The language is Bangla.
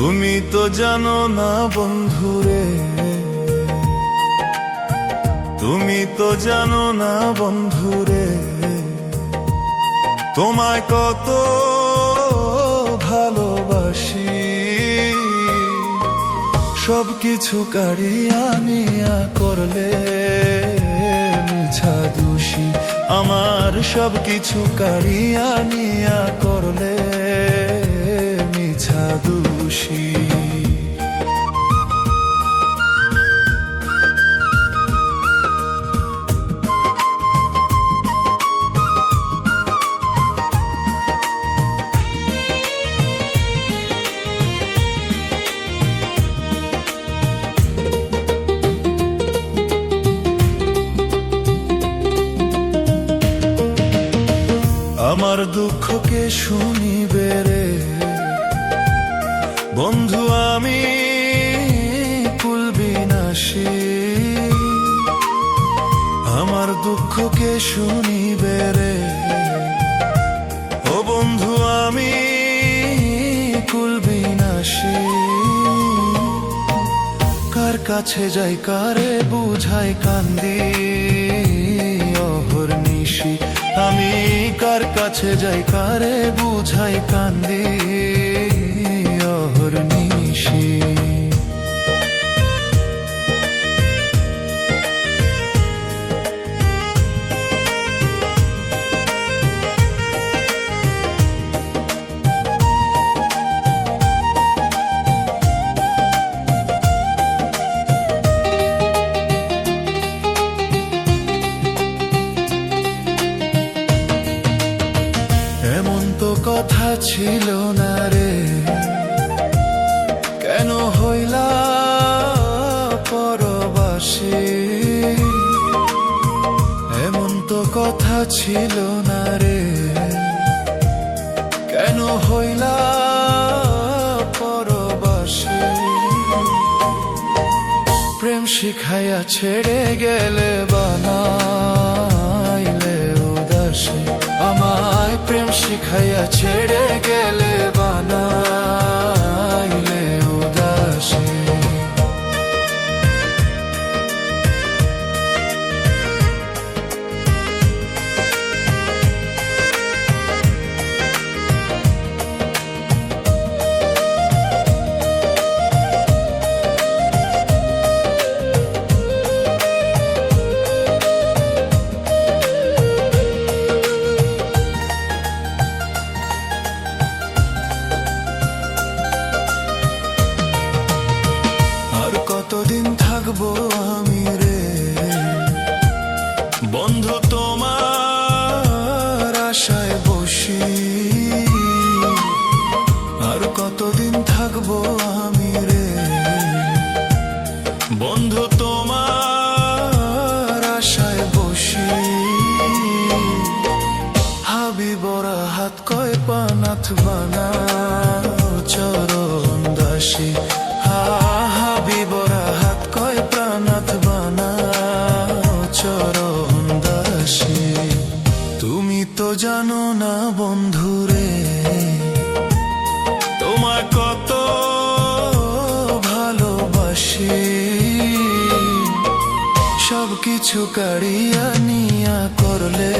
তুমি তো জানো না বন্ধুরে। তুমি তো জানো না বন্ধুরে। তোমায় কত ভালোবাসি। সব কিছু নিয়া করলে মিছা দোষী। আমার সব কিছু নিয়া করলে মিছা দোষী। আমার দুঃখকে শুনিবে রে বন্ধু, আমি কুলবিনাশী আমার দুঃখকে শুনিবে রে। ও বন্ধু, আমি কুলবিনাশী কার কাছে যাই, কারে বুঝাই কান্দি। অহর নিশি, আমি কার কাছে যাই, কারে বুঝাই কান্দি। ছিল কথা ছিল না রে। কেন হইলা পরবাসী? প্রেম শিখাইয়া ছেড়ে গেলে বানাইলে উদাসী। আমায় প্রেম শিখাইয়া ছেড়ে গেলে বন্ধু তোমার আশায় বসি। হাবি বড়া হাত কয় পানাথ বানা কিছু কাড়িয়া নিয়া করলে